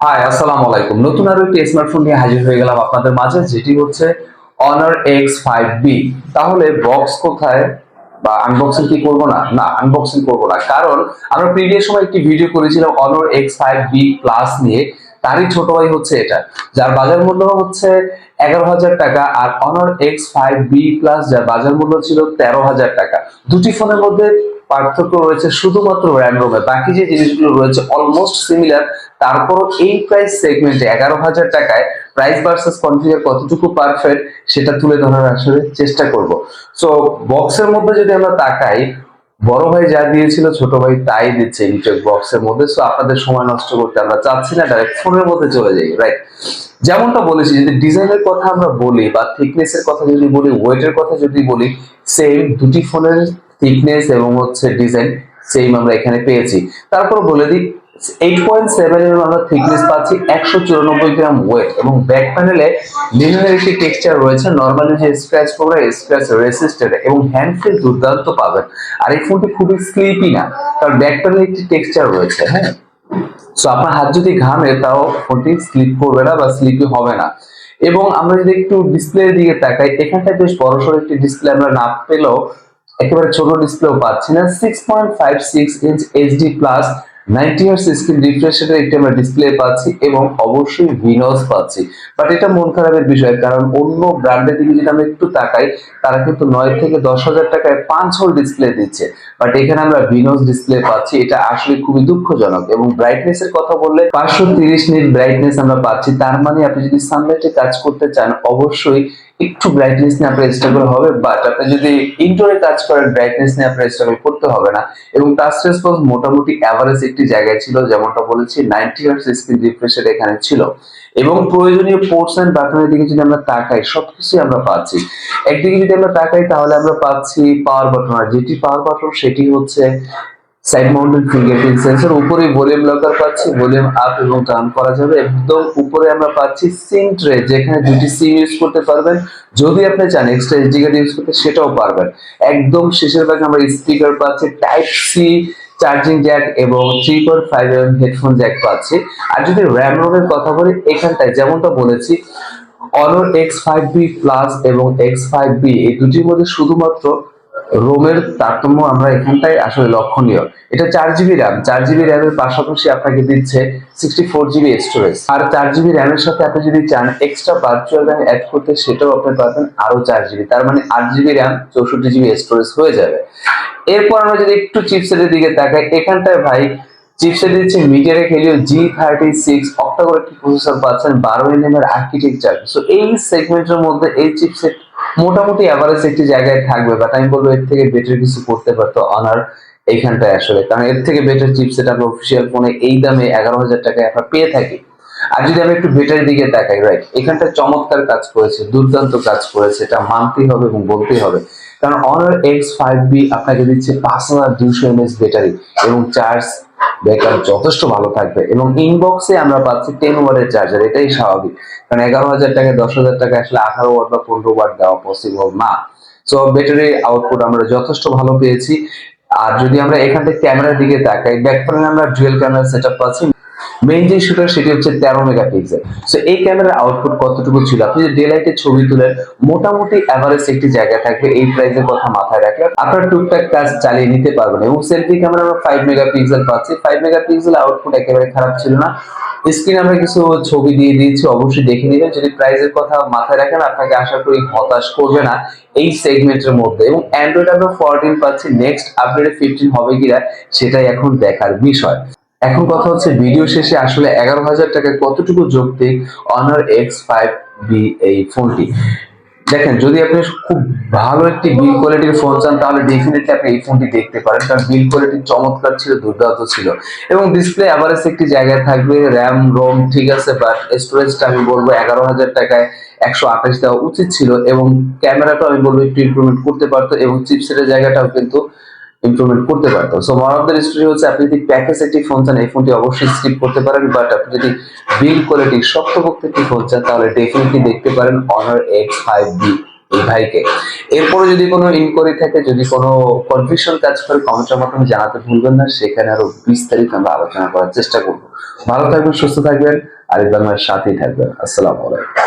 High আসসালামু আলাইকুম। নতুন আরও একটি স্মার্টফোন নিয়ে হাজির হয়ে গেলাম আপনাদের মাঝে, যেটি হচ্ছে অনার এক্স ফাইভ বি তাহলে বক্স কোথায় বা আনবক্সিং কি করব না? না আনবক্সিং করব না। কারণ আমরা প্রিভিয়াস সময় একটি ভিডিও করেছিলাম অনর এক্স ফাইভ বি প্লাস নিয়ে। তারই ছোট ভাই হচ্ছে এটা, যার বাজার মূল্য হচ্ছে এগারো হাজার টাকা আর অনর এক্স ফাইভ বি প্লাস যার বাজার মূল্য ছিল তেরো হাজার টাকা। দুটি ফোনের মধ্যে পার্থক্য রয়েছে শুধুমাত্র র্যান্ডমে বাকি যে জিনিসগুলো রয়েছে অলমোস্ট সিমিলার তারপর এই প্রাইস সেগমেন্টে এগারো হাজার টাকায় প্রাইস ভার্সেস কনফিগার কতটুকু পারফেক্ট সেটা তুলে ধরার আসলে চেষ্টা করব। সো বক্সের মধ্যে যদি আমরা তাকাই, বড় ভাই যা দিয়েছিল, ছোট ভাই তাই দিচ্ছে ইনটেক বক্সের মধ্যে। সো আপনাদের সময় নষ্ট করতে আমরা চাচ্ছি না ডাইরেক্ট ফোনের মধ্যে চলে যাই রাইট যেমনটা বলেছি, যদি ডিজাইনের কথা আমরা বলি বা থিকনেসের কথা যদি বলি ওয়েটের কথা যদি বলি সেম দুটি ফোনের থিকনেস এবং হচ্ছে ডিজাইন সেম আমরা এখানে পেয়েছি। তারপর বলে দিই এইট পয়েন্ট সেভেন এর আমরা থিকনেস পাচ্ছি একশো চুরানব্বই গ্রাম ওয়েট এবং ব্যাক প্যানেলে লিনেনের একটি টেক্সচার রয়েছে নর্মালি যে স্ক্র্যাচ প্রোগ্রাম স্ক্র্যাচ রেসিস্টেড এবং হ্যান্ড ফিল দুর্দান্ত পাবেন। আর এই ফোনটি খুবই স্লিপি না, কারণ ব্যাক প্যানেলে একটি টেক্সচার রয়েছে হ্যাঁ? সো আপনার হাত যদি ঘামে, তাও ফোনটি স্লিপ করবে না বা স্লিপি হবে না। এবং আমরা যদি একটু ডিসপ্লের দিকে তাকাই, এখানটায় বেশ বড় বড়সড় একটি ডিসপ্লে আমরা না পেলেও একেবারে ছোট ডিসপ্লেও পাচ্ছি না। Six point five six inch HD plus ninety hertz screen refresh আমরা ডিসপ্লে পাচ্ছি এবং অবশ্যই ভিনস পাচ্ছি। বাট এটা মন খারাপের বিষয়, কারণ অন্য ব্র্যান্ডের দিকে যদি আমরা একটু তাকাই, তারা কিন্তু নয় থেকে দশ হাজার টাকায় পাঁচ হোল ডিসপ্লে দিচ্ছে। বাট এখানে আমরা ভিনস ডিসপ্লে পাচ্ছি, এটা আসলে খুবই দুঃখজনক। এবং ব্রাইটনেস এর কথা বললে পাঁচশো তিরিশ নিট ব্রাইটনেস আমরা পাচ্ছি। তার মানে আপনি যদি সানলাইটে কাজ করতে চান, অবশ্যই একটু ব্রাইটনেস নিয়ে আপনার স্ট্রাগল হবে বাট আপনি যদি ইনডোরে কাজ করেন ব্রাইটনেস নিয়ে আপনার স্ট্রাগল করতে হবে না। এবং টাচ রেসপন্স মোটামুটি অ্যাভারেজ একটি জায়গায় ছিল, যেমনটা বলেছি নাইনটি হার্স স্ক্রিন রিফ্রেশের এখানে ছিল। এবং প্রয়োজনীয় পোর্টস অ্যান্ড বাটনের দিকে যদি আমরা তাকাই, সবকিছুই আমরা পাচ্ছি। একদিকে যদি আমরা তাকাই, তাহলে আমরা পাচ্ছি পাওয়ার বাটন আর যেটি পাওয়ার বাটন সেটি হচ্ছে সাইড মাউন্টেড ফিঙ্গারপ্রিন্ট সেন্সর উপরে ভলিউম লকার পাচ্ছি ভলিউম আপ এবং ডাউন করা যাবে। একদম উপরে আমরা পাচ্ছি সিম ট্রে যেখানে দুটি সিম ইউজ করতে পারবেন। যদি আপনি চান এক্সট্রা এসডি ইউজ করতে, সেটাও পারবেন। একদম শেষের ভাগে আমরা স্পিকার পাচ্ছি টাইপ সি চার্জিং জ্যাক এবং three point five M headphone jack পাচ্ছি। আর যদি র্যাম রোমের কথা বলি, এখানটায় যেমনটা বলেছি Honor X five B plus এবং এক্স ফাইভ বি এই দুটির মধ্যে শুধুমাত্র রোমের তারতম্য আমরা এখানটায় আসলে লক্ষণীয়। এটা চার জিবি র্যাম। চার জিবি র্যামের পাশাপাশি আপনাকে দিচ্ছে সিক্সটি ফোর জিবি স্টোরেজ আর চার জিবি র্যামের সাথে আপনি যদি চান এক্সট্রা ভার্চুয়াল র্যাম অ্যাড করতে সেটাও আপনি পাবেন আরও চার জিবি। তার মানে আট জিবি র্যাম, চৌষট্টি জিবি স্টোরেজ হয়ে যাবে। এরপর আমরা যদি একটু চিপসেটের দিকে তাকাই, এখানটায় ভাই চিপসেট দিচ্ছে মিডিয়ারে Helio G thirty six octacore একটি প্রসেসর পাচ্ছেন, বারো এনএম এর আর্কিটেকচার সো এই সেগমেন্টের মধ্যে এই চিপসেট মোটামুটি অ্যাভারেজ একটি জায়গায় থাকবে বাট আমি বলব এর থেকে বেটার কিছু করতে পারতো অনার এইখানটায় আসলে। কারণ এর থেকে বেটার চিপসেট আমরা অফিসিয়াল ফোনে এই দামে এগারো হাজার টাকায় আমরা পেয়ে থাকি। আর যদি আমি একটু বেটার দিকে তাকাই রাইট এখানটা চমৎকার কাজ করেছে, দুর্দান্ত কাজ করেছে, এটা মানতেই হবে এবং বলতেই হবে। কারণ অনার এক্স ফাইভ বি আপনাকে দিচ্ছে পাঁচ হাজার দুইশো এমএস ব্যাটারি এবং চার্জ ব্যাকআপ যথেষ্ট ভালো থাকবে এবং ইনবক্সে আমরা পাচ্ছি টেন ওয়ার্ডের চার্জার এটাই স্বাভাবিক। কারণ এগারো হাজার টাকা, দশ হাজার টাকা আসলে আঠারো ওয়াট বা পনেরো ওয়াট দেওয়া পসিবল না। সো ব্যাটারি আউটপুট আমরা যথেষ্ট ভালো পেয়েছি। আর যদি আমরা এখান থেকে ক্যামেরার দিকে তাকাই ব্যাক আমরা ডুয়েল ক্যামেরা সেট আপ পাচ্ছি। মেইন যে শুটার সেটি হচ্ছে তেরো মেগাপিক্সেল। সো এই ক্যামেরার আউটপুট কতটুকু ছিল? আপনি যদি ডেলাইটে ছবি তুলেন, মোটামুটি অ্যাভারেজ একটি জায়গা থাকবে এই প্রাইসের কথা মাথায় রাখলে। আপনার টুকটাক কাজ চালিয়ে নিতে পারবেন এবং সেলফি ক্যামেরা আমরা ফাইভ মেগাপিক্সেল পাচ্ছি। ফাইভ মেগাপিক্সেল আউটপুট একেবারে খারাপ ছিল না। স্ক্রিন আমরা কিছু ছবি দিয়ে দিয়েছি, অবশ্যই দেখে নেবেন। যদি প্রাইসের কথা মাথায় রাখেন, আপনাকে আশা করি হতাশ করবে না এই সেগমেন্টের মধ্যে। এবং অ্যান্ড্রয়েড আমরা ফোরটিন পাচ্ছি। নেক্সট আপডেটে ফিফটিন হবে কিনা, সেটাই এখন দেখার বিষয়। এখন কথা হচ্ছে ভিডিও শেষে আসলে এগারো হাজার টাকায় কতটুকু যৌক্তিক অনার এক্স ফাইভ বি এই ফোনটি দেখেন, যদি আপনি খুব ভালো একটি বিল কোয়ালিটির ফোন চান, তাহলে ডেফিনেটলি আপনি এই ফোনটি দেখতে পারেন। কারণ বিল কোয়ালিটি চমৎকার ছিল, দুর্দান্ত ছিল। এবং ডিসপ্লে অ্যাভারেজ একটি জায়গায় থাকবে র্যাম রোম ঠিক আছে বাট স্টোরেজটা আমি বলব এগারো হাজার টাকায় একশো আঠাশ দেওয়া উচিত ছিল এবং ক্যামেরাটা আমি বলব একটু ইমপ্রুভমেন্ট করতে পারতো এবং চিপসেটের জায়গাটাও কিন্তু ইমপ্রুভমেন্ট করতে পারতো so one of the story হচ্ছে আপনি যদি প্যাকেজ একটি ফোন চান, এই ফোনটি অবশ্যই স্কিপ করতে পারেন বাট আপনি যদি বিল্ড কোয়ালিটি শক্তপক্ষ একটি ফোন চান, তাহলে ডেফিনেটলি দেখতে পারেন অনার এক্স ফাইভ বি এই ভাইকে। এরপরে যদি কোনো ইনকোয়ারি থাকে, যদি কোনো কনফিউশন কাজ করে কমেন্টের মাধ্যমে জানাতে ভুলবেন না, সেখানে আরও বিস্তারিত আমরা আলোচনা করার চেষ্টা করব। ভালো থাকবেন, সুস্থ থাকবেন, আরেকবার আমার সাথেই থাকবেন। আসসালামু আলাইকুম।